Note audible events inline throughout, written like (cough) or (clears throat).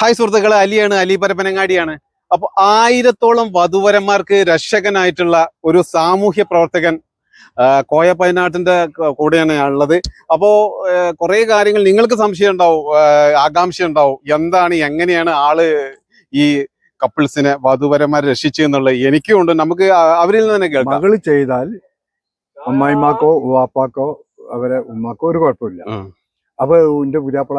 Hi സുഹൃത്തുക്കളെ അലിയാണ് അലി പരപ്പനങ്ങാടിയാണ്. അപ്പൊ ആയിരത്തോളം വധുവരന്മാർക്ക് രക്ഷകനായിട്ടുള്ള ഒരു സാമൂഹ്യ പ്രവർത്തകൻ കോയ പയനാട്ടിന്റെ കൂടെയാണ് ഉള്ളത്. അപ്പോ കുറെ കാര്യങ്ങൾ നിങ്ങൾക്ക് സംശയം ഉണ്ടാവും ആകാംക്ഷ ഉണ്ടാവും. എന്താണ് എങ്ങനെയാണ് ആൾ ഈ കപ്പിൾസിനെ വധുവരന്മാരെ രക്ഷിച്ചു എന്നുള്ളത് എനിക്കും ഉണ്ട്. നമുക്ക് അവരിൽ നിന്ന് തന്നെ കേൾക്കാം. മകൾ ചെയ്താൽ അമ്മായിമാക്കോ വാപ്പാക്കോ അവരെ ഉമ്മാക്കോ ഒരു കുഴപ്പമില്ല. അപ്പൊ എന്റെ പുരാപ്പള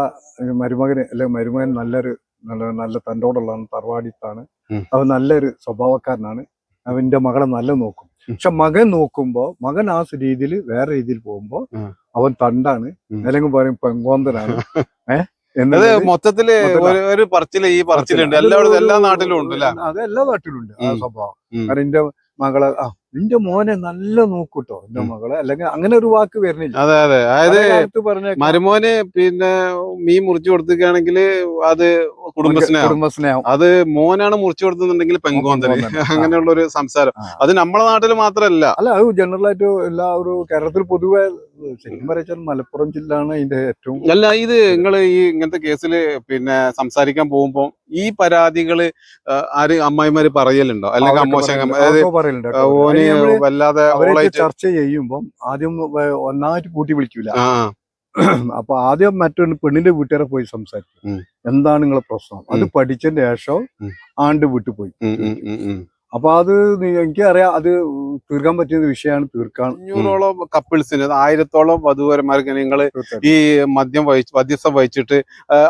മരുമകന് അല്ലെ മരുമകൻ നല്ലൊരു നല്ല നല്ല തന്റോടുള്ളതാണ് തറവാടിത്താണ്. അവൻ നല്ലൊരു സ്വഭാവക്കാരനാണ്. അവന്റെ മകളെ നല്ല നോക്കും. പക്ഷെ മകൻ നോക്കുമ്പോ മകൻ ആ രീതിയിൽ വേറെ രീതിയിൽ പോകുമ്പോ അവൻ തണ്ടാണ്. അല്ലെങ്കിൽ പറയും പെങ്കോന്തനാണ്. (laughs) ഏഹ് അത് എന്നുള്ളത് മൊത്തത്തിൽ ഒരു പറച്ചിൽ ഈ പറച്ചിലുണ്ട് എല്ലായിടത്തും എല്ലാ നാട്ടിലും ഉണ്ട് അത് എല്ലാ നാട്ടിലും ഉണ്ട് ആ സ്വഭാവം. കാരണം എന്റെ മകളെ ആ നിന്റെ മോനെ നല്ല നോക്കൂട്ടോ എന്റെ. മകളെ. അല്ലെങ്കിൽ അങ്ങനെ ഒരു വാക്ക് വരുന്നില്ല. അതെ അതെ. അതായത് മരുമോനെ പിന്നെ മീൻ മുറിച്ചു കൊടുക്കുകയാണെങ്കിൽ അത് കുടുംബസ്നേഹം. അത് മോനാണ് മുറിച്ചു കൊടുത്തുന്നുണ്ടെങ്കിൽ പെങ്കോന്തൽ. അങ്ങനെയുള്ള ഒരു സംസാരം. അത് നമ്മളെ നാട്ടിൽ മാത്രമല്ല. അല്ല അത് ജനറൽ ആയിട്ട് എല്ലാ ഒരു കേരളത്തിൽ പൊതുവെ ശരിക്കും പറയാച്ചാൽ മലപ്പുറം ജില്ല ആണ് ഇതിന്റെ ഏറ്റവും അല്ല ഇത് നിങ്ങൾ ഈ ഇങ്ങനത്തെ കേസിൽ പിന്നെ സംസാരിക്കാൻ പോകുമ്പോ ഈ പരാതികൾ ആര് അമ്മായിമാര് പറയലുണ്ടോ? അല്ലെങ്കിൽ അമ്മോശം വല്ലാതെ ചർച്ച ചെയ്യുമ്പോൾ ആദ്യം ഒന്നായിട്ട് കൂട്ടി വിളിക്കൂല. (clears throat) അപ്പൊ ആദ്യം മറ്റൊരു പെണ്ണിന്റെ വീട്ടുകാരെ പോയി സംസാരിക്കും എന്താണ് നിങ്ങളെ പ്രശ്നം? അത് പഠിച്ചതിന് പഠിച്ചതിന്റെ ശേഷം ആണ്ട് വീട്ടിൽ പോയി. അപ്പൊ അത് എനിക്കറിയാം അത് തീർക്കാൻ പറ്റിയ വിഷയമാണ് തീർക്കാൻ. അഞ്ഞൂറോളം കപ്പിൾസിന് ആയിരത്തോളം വധുവരന്മാർക്ക് നിങ്ങൾ ഈ മദ്യം വഹിച്ചു മധ്യസ്ഥം വഹിച്ചിട്ട്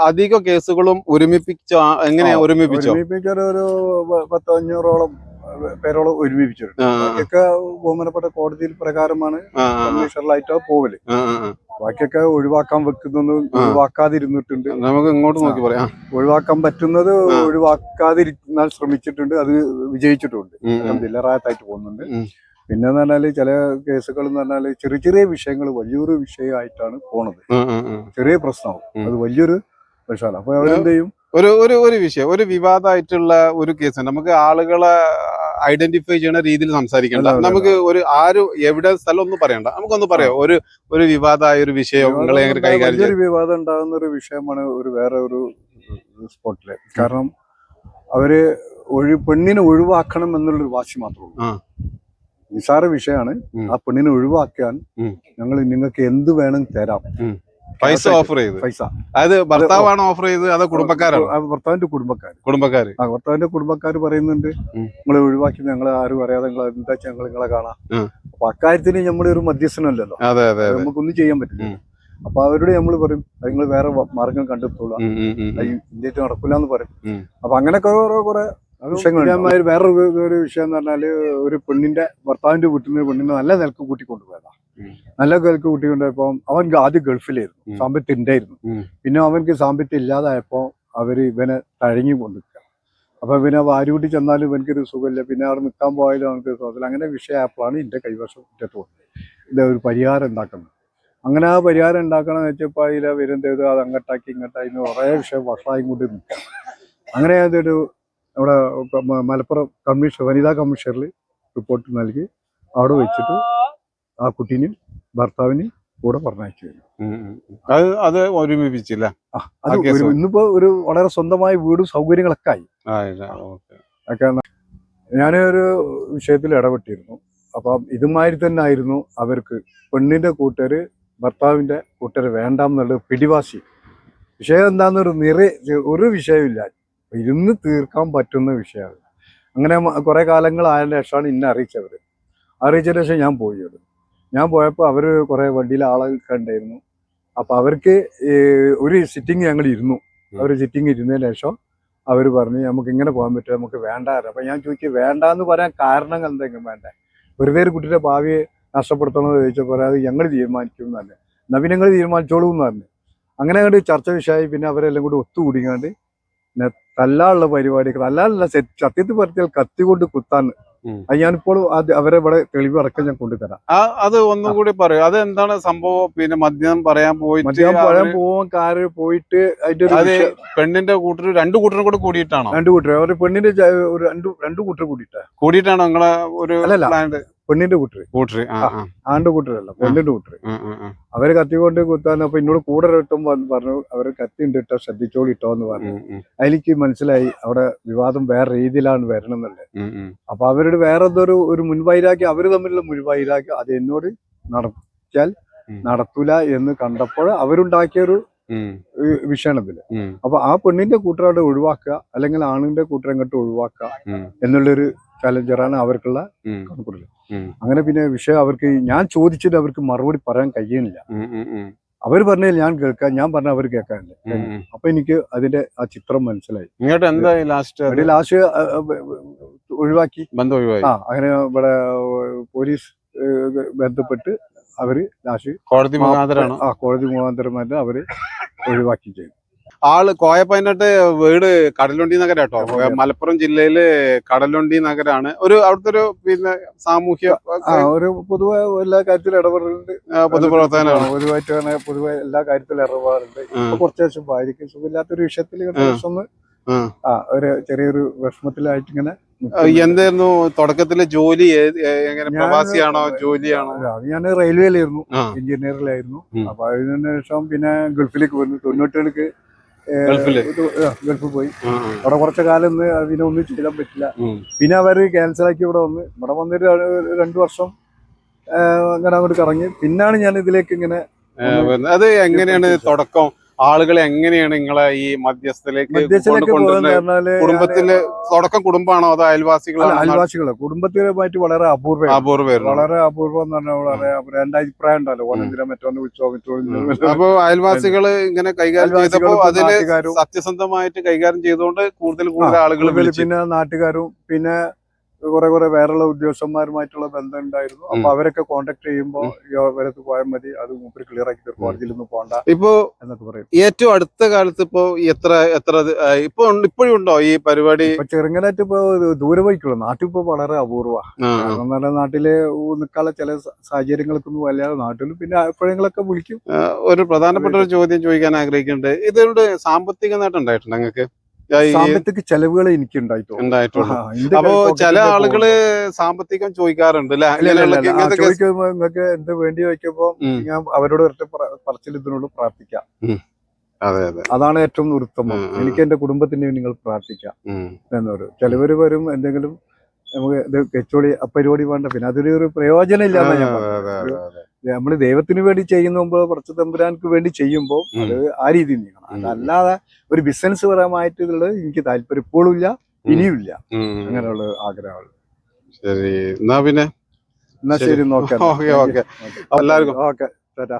അധിക കേസുകളും ഒരുമിപ്പിച്ചോ എങ്ങനെ ഒരുമിപ്പിച്ചോ? ഒരുമിപ്പിച്ചൊരു ഒരു പത്തോ അഞ്ഞൂറോളം പേരോളം ഒരുമിപ്പിച്ചിട്ടുണ്ട്. ഒക്കെ ബഹുമാനപ്പെട്ട കോടതിയിൽ പ്രകാരമാണ് കമ്മീഷണറായിട്ടോ പോവൽ. ബാക്കിയൊക്കെ ഒഴിവാക്കാൻ വെക്കുന്നൊന്നും ഒഴിവാക്കാതിരുന്നിട്ടുണ്ട്. നമുക്ക് ഇങ്ങോട്ട് നോക്കി പറയാം. ഒഴിവാക്കാൻ പറ്റുന്നത്. ഒഴിവാക്കാതിരിക്കാൻ ശ്രമിച്ചിട്ടുണ്ട്. അത് വിജയിച്ചിട്ടുണ്ട്. ദില്ലറായത്തായിട്ട്. പോകുന്നുണ്ട്. പിന്നെ എന്ന് പറഞ്ഞാൽ ചില കേസുകൾ എന്ന് പറഞ്ഞാൽ ചെറിയ ചെറിയ വിഷയങ്ങൾ വലിയൊരു വിഷയമായിട്ടാണ് പോണത്. ചെറിയ പ്രശ്നമാവും അത് വലിയൊരു പ്രശ്നമാണ് അപ്പൊ അവരെന്ത് ചെയ്യും? ഒരു ഒരു ഒരു വിഷയം ഒരു വിവാദമായിട്ടുള്ള ഒരു കേസ്. നമുക്ക് ആളുകളെ ഐഡന്റിഫൈ ചെയ്യുന്ന രീതിയിൽ സംസാരിക്കണ്ട. നമുക്ക് ഒരു ആരും എവിടെ സ്ഥലം ഒന്നും പറയണ്ട. നമുക്കൊന്ന് പറയാം. ഒരു ഒരു വിവാദമായ ഒരു വിഷയം നിങ്ങളെ കൈകാര്യം ഒരു വിവാദം ഉണ്ടാകുന്ന ഒരു വിഷയമാണ് ഒരു വേറെ ഒരു സ്പോട്ടിൽ. കാരണം അവർ ഒഴി പെണ്ണിനെ ഒഴിവാക്കണം എന്നുള്ളൊരു വാശി മാത്രമേ നിസാര വിഷയമാണ്. ആ പെണ്ണിനെ ഒഴിവാക്കാൻ ഞങ്ങൾ നിങ്ങൾക്ക് എന്ത് വേണം തരാം. പൈസ ഓഫർ ചെയ്ത്. പൈസ. അത് ഭർത്താവാണ് ഓഫർ ചെയ്ത് അത് കുടുംബക്കാരാണ്. ഭർത്താവിന്റെ കുടുംബക്കാർ കുടുംബക്കാര്. ആ ഭർത്താവിന്റെ കുടുംബക്കാർ പറയുന്നുണ്ട് നിങ്ങളെ ഒഴിവാക്കി ഞങ്ങൾ ആരും അറിയാതെ നിങ്ങൾ എന്താ വെച്ചാൽ ഞങ്ങൾ നിങ്ങളെ കാണാം. അപ്പൊ അക്കാര്യത്തിന് നമ്മളൊരു ഒരു മധ്യസ്ഥനല്ലല്ലോ. അതെ അതെ അതെ. നമുക്കൊന്നും ചെയ്യാൻ പറ്റില്ല. അപ്പൊ അവരോട് നമ്മൾ പറയും നിങ്ങൾ വേറെ മാർഗം കണ്ടെത്തോളൂ ഇന്ത്യ നടക്കില്ല എന്ന് പറയും. അപ്പൊ അങ്ങനെ കുറെ കുറെ വിഷയങ്ങൾ വേറൊരു ഒരു വിഷയം എന്ന് പറഞ്ഞാൽ ഒരു പെണ്ണിന്റെ ഭർത്താവിന്റെ വീട്ടിൽ നിന്ന് പെണ്ണിനെ നല്ല നിലയ്ക്ക് കൂട്ടിക്കൊണ്ടുപോയതാ. നല്ല കുട്ടി കൂട്ടിക്കൊണ്ടുപോയപ്പോ അവൻ ആദ്യം ഗൾഫിലായിരുന്നു. സാമ്പത്തി ഉണ്ടായിരുന്നു പിന്നെ അവൻക്ക് സാമ്പത്തി ഇല്ലാതായപ്പോ അവർ ഇവനെ തഴങ്ങി കൊണ്ടിരിക്കുക അപ്പൊ പിന്നെ വാരികൂട്ടി ചെന്നാലും ഇവനക്കൊരു സുഖമില്ല. പിന്നെ അവിടെ നിൽക്കാൻ പോയാലും അവനക്ക് സുഖമില്ല. അങ്ങനെ വിഷയമായപ്പോഴാണ് എന്റെ കൈവശം മുറ്റത്ത് വന്നത് ഇത് ഒരു പരിഹാരം ഉണ്ടാക്കുന്നത്. അങ്ങനെ ആ പരിഹാരം ഉണ്ടാക്കണം എന്ന് വെച്ചപ്പോൾ അതിൽ വരുന്നത് അത് അങ്ങോട്ടാക്കി ഇങ്ങോട്ടാക്കി കുറേ വിഷയം വഷളായി കൊണ്ട് നിൽക്കാം അങ്ങനെ അതൊരു നമ്മുടെ മലപ്പുറം കമ്മീഷൻ വനിതാ കമ്മീഷണറിൽ റിപ്പോർട്ട് നൽകി. അവിടെ വെച്ചിട്ട് ആ കുട്ടീനെയും ഭർത്താവിനെയും കൂടെ പറഞ്ഞയച്ചു. അത് അത് ഒരുമിപ്പിച്ചില്ല? അത് ഇന്നിപ്പോ ഒരു വളരെ സ്വന്തമായ വീടും സൗകര്യങ്ങളൊക്കെ ആയി. ഒക്കെ ഞാനൊരു വിഷയത്തിൽ ഇടപെട്ടിരുന്നു. അപ്പം ഇതുമാതിരി തന്നെ ആയിരുന്നു അവർക്ക് പെണ്ണിന്റെ കൂട്ടര് ഭർത്താവിന്റെ കൂട്ടര് വേണ്ടാന്നുള്ളത് പിടിവാശി. വിഷയം എന്താന്നൊരു നിറ ഒരു വിഷയമില്ല ഇരുന്ന് തീർക്കാൻ പറ്റുന്ന വിഷയമാണ്. അങ്ങനെ കുറേ കുറെ കാലങ്ങൾ ആയതിനു ശേഷമാണ് ഇന്നെ അറിയിച്ചവർ അറിയിച്ചതിന് ശേഷം ഞാൻ പോയി അവിടെ. ഞാൻ പോയപ്പോൾ അവർ കുറേ വണ്ടിയിലെ ആളുകൾക്ക് ഉണ്ടായിരുന്നു. അപ്പൊ അവർക്ക് ഒരു സിറ്റിംഗ് ഞങ്ങൾ ഇരുന്നു. അവർ സിറ്റിംഗ് ഇരുന്നതിന് ശേഷം അവർ പറഞ്ഞു നമുക്ക് ഇങ്ങനെ പോകാൻ പറ്റും നമുക്ക് വേണ്ട അപ്പൊ ഞാൻ ചോദിച്ചു വേണ്ട എന്ന് പറയാൻ കാരണങ്ങൾ എന്തെങ്കിലും വേണ്ടേ? വെറുതെ ഒരു കുട്ടിയുടെ ഭാവിയെ നഷ്ടപ്പെടുത്തണമെന്ന് ചോദിച്ചപ്പോൾ അത് ഞങ്ങൾ തീരുമാനിക്കും എന്നല്ലേ നവീനങ്ങൾ തീരുമാനിച്ചോളൂ എന്ന് പറഞ്ഞു. അങ്ങനെ അങ്ങോട്ട് ചർച്ച വിഷയമായി പിന്നെ അവരെല്ലാം കൂടി ഒത്തുകൂടിങ്ങാണ്ട് പിന്നെ തല്ലാനുള്ള പരിപാടി തല്ലാനുള്ള സത്യത്തിൽ പറഞ്ഞാൽ കത്തി കൊണ്ട് കുത്താൻ. അത് ഞാനിപ്പോൾ അത് അവരെ ഇവിടെ തെളിവ് അടക്കം ഞാൻ കൊണ്ടുതരാം. ആ അത് ഒന്നും കൂടി പറയൂ. അത് എന്താണ് സംഭവം? പിന്നെ മദ്യം പറയാൻ പോയി മദ്യം പറയാൻ പോവാൻ കാര് പോയിട്ട് അതിന്റെ പെണ്ണിന്റെ കൂട്ടർ രണ്ടു കൂട്ടരും കൂടെ കൂടിയിട്ടാണോ? രണ്ടു കൂട്ടർ അവരുടെ പെണ്ണിന്റെ രണ്ടു രണ്ടു കൂട്ടർ കൂടിയിട്ടാ. കൂടിയിട്ടാണോ നിങ്ങളെ ഒരു പെണ്ണിന്റെ കൂട്ടര്. കൂട്ടര് ആണ്ട് കൂട്ടരല്ല പെണ്ണിന്റെ കൂട്ടര്. അവർ കത്തി കൊണ്ട് കുത്താൻ അപ്പൊ എന്നോട് കൂടെ ഇട്ടും പറഞ്ഞു അവർ കത്തി ഉണ്ട് ഇട്ടോ ശ്രദ്ധിച്ചോളി ഇട്ടോ എന്ന് പറഞ്ഞു. അതിലേക്ക് മനസ്സിലായി അവിടെ വിവാദം വേറെ രീതിയിലാണ് വരണം എന്നുള്ളത് ഉം, ഉം. അപ്പൊ അവരുടെ വേറെ എന്തൊരു ഒരു മുൻവൈരാക്കി അവർ തമ്മിലുള്ള മുൻവൈരാക്കി അത് എന്നോട് നടത്തിയാൽ നടത്തൂല എന്ന് കണ്ടപ്പോൾ അവരുണ്ടാക്കിയ ഒരു വിഷയമാണ് അപ്പൊ ആ പെണ്ണിന്റെ കൂട്ടരോട് ഒഴിവാക്കുക അല്ലെങ്കിൽ ആണിന്റെ കൂട്ടരെ അങ്ങോട്ട് ഒഴിവാക്കുക എന്നുള്ളൊരു ചലഞ്ചറാണ് അവർക്കുള്ള ഉം, അങ്ങനെ പിന്നെ വിഷയം അവർക്ക് ഞാൻ ചോദിച്ചിട്ട് അവർക്ക് മറുപടി പറയാൻ കഴിയുന്നില്ല. അവർ പറഞ്ഞാൽ ഞാൻ കേൾക്കാം ഞാൻ പറഞ്ഞ അവർ കേൾക്കാനില്ല. അപ്പൊ എനിക്ക് അതിന്റെ ആ ചിത്രം മനസ്സിലായി. ലാസ്റ്റ് ഒഴിവാക്കി. ബന്ധം ഒഴിവാക്കി ആ അങ്ങനെ ഇവിടെ പോലീസ് ബന്ധപ്പെട്ട് അവർ ലാസ്റ്റ് കോടതി മുഖാന്തരമാണ് ആ കോടതി മുഖാന്തരമായിട്ട് അവർ ഒഴിവാക്കി ചെയ്തു. ആൾ കോയപ്പതിനെട്ട് വീട് കടലുണ്ടി നഗരാട്ടോ. മലപ്പുറം ജില്ലയിൽ കടലുണ്ടി നഗരാണ്. ഒരു അവിടുത്തെ ഒരു പിന്നെ സാമൂഹ്യ ഒരു പൊതുവെ എല്ലാ കാര്യത്തിലും ഇടപെടലുണ്ട്. പൊതുപ്രവർത്തകനാണ്. ആ, പൊതുവായിട്ട് അങ്ങനെ പൊതുവെ എല്ലാ കാര്യത്തിലും ഇടപെടാറുണ്ട്. കുറച്ചു ദിവസം ഭാര്യയ്ക്ക് സുഖമില്ലാത്തൊരു വിഷയത്തിൽ ഒന്ന് ആ. ഒരു ചെറിയൊരു വിഷമത്തിലായിട്ട് ഇങ്ങനെ എന്തായിരുന്നു തുടക്കത്തിൽ ജോലി? എങ്ങനെ പ്രവാസിയാണോ ജോലിയാണോ? ഞാൻ റെയിൽവേയിലായിരുന്നു എഞ്ചിനീയറിലായിരുന്നു. അപ്പൊ അതിനുശേഷം പിന്നെ ഗൾഫിലേക്ക് പോയിരുന്നു തൊണ്ണൂറ്റുകൾക്ക് ഗൾഫിൽ പോയി. അവിടെ കുറച്ച് കാലം ഒന്ന് അതിനൊന്നും ചെയ്യാൻ പറ്റില്ല. പിന്നെ പിന്നെ അവർ ക്യാൻസലാക്കി ഇവിടെ വന്ന്. ഇവിടെ വന്നിട്ട് രണ്ടു വർഷം അങ്ങനെ അങ്ങോട്ട് കറങ്ങി. പിന്നാണ് ഞാൻ ഇതിലേക്ക് ഇങ്ങനെ അത് എങ്ങനെയാണ് തുടക്കം? ആളുകൾ എങ്ങനെയാണ് നിങ്ങളെ ഈ മധ്യസ്ഥലേക്ക് കുടുംബത്തിലെ കൊണ്ടുവരുന്നത്? തുടക്കം കുടുംബമാണോ അതോ അയൽവാസികളാണോ? അയൽവാസികൾ. കുടുംബത്തിലുമായിട്ട് വളരെ അപൂർവം അപൂർവം വളരെ അപൂർവം എന്ന് പറഞ്ഞാൽ വളരെ. എന്റെ അഭിപ്രായം ഉണ്ടല്ലോ. മറ്റോന്ന് വിളിച്ചോ മറ്റോ അപ്പൊ അയൽവാസികൾ ഇങ്ങനെ കൈകാര്യം ചെയ്തപ്പോ അതിൽ സത്യസന്ധമായിട്ട് കൈകാര്യം ചെയ്തുകൊണ്ട് കൂടുതൽ കൂടുതൽ ആളുകൾ പിന്നെ നാട്ടുകാരും പിന്നെ കുറെ കുറെ വേറെയുള്ള ഉദ്യോഗസ്ഥന്മാരുമായിട്ടുള്ള ബന്ധം ഉണ്ടായിരുന്നു. അപ്പൊ അവരൊക്കെ കോണ്ടാക്ട് ചെയ്യുമ്പോൾ ഇവരത്ത് പോയാൽ മതി അത് മൂപ്പര് ക്ലിയർ ആക്കി തരും. കോടതിയിലൊന്നും പോണ്ട ഇപ്പോ എന്നൊക്കെ പറയും. ഏറ്റവും അടുത്ത കാലത്ത് ഇപ്പോ എത്ര എത്ര ഇപ്പൊ ഇപ്പോഴും ഉണ്ടോ ഈ പരിപാടി? ചെറുങ്ങനായിട്ട് ഇപ്പൊ ദൂരെ പോയിക്കുള്ളൂ. നാട്ടിൽ ഇപ്പൊ വളരെ അപൂർവ. കാരണം എന്ന് നാട്ടിൽ നിൽക്കാനുള്ള ചില സാഹചര്യങ്ങൾക്കൊന്നും വല്ലാതെ നാട്ടിലും പിന്നെ എപ്പോഴെങ്കിലൊക്കെ വിളിക്കും. ഒരു പ്രധാനപ്പെട്ട ഒരു ചോദ്യം ചോദിക്കാൻ ആഗ്രഹിക്കുന്നുണ്ട്. ഇതുകൊണ്ട് സാമ്പത്തിക നേട്ടം ഉണ്ടായിട്ടുണ്ട് നിങ്ങൾക്ക് ഈ സാമ്പത്തിക ചെലവുകൾ എനിക്ക് ഉണ്ടായിട്ടുള്ളൂ. അപ്പോ ചില ആളുകൾ സാമ്പത്തികം ചോദിക്കാറുണ്ട് നിങ്ങൾക്ക് എന്ത് വേണ്ടി വയ്ക്കുമ്പോ ഞാൻ അവരോട് ഒറ്റ പറച്ചിൽ ഇതിനോട് പ്രാർത്ഥിക്കാം. അതെ അതെ. അതാണ് ഏറ്റവും ഉത്തമം. എനിക്ക് എന്റെ കുടുംബത്തിന് നിങ്ങൾ പ്രാർത്ഥിക്കാം. എന്നൊരു. ചിലവര് വരും എന്തെങ്കിലും നമുക്ക് ഇത് കെച്ചോളി പരിപാടി വേണ്ട. പിന്നെ അതൊരു പ്രയോജനം ഇല്ലാന്ന് ഞാൻ നമ്മൾ ദൈവത്തിന് വേണ്ടി ചെയ്യുമ്പോൾ കുറച്ച് തമ്പുരാൻക്ക് വേണ്ടി ചെയ്യുമ്പോൾ. അത് ആ രീതിയിൽ നീങ്ങണം. അതല്ലാതെ ഒരു ബിസിനസ് പരമായിട്ട് ഇതുള്ളത് എനിക്ക് താല്പര്യം ഇപ്പോഴും ഇല്ല ഇനിയുമില്ല. അങ്ങനെയുള്ള ആഗ്രഹങ്ങൾ. ശരി. എന്നാ പിന്നെ? എന്നാ ശരി. നോക്കാം. (laughs) Okay okay. എല്ലാവർക്കും ഓക്കെ ചേട്ടാ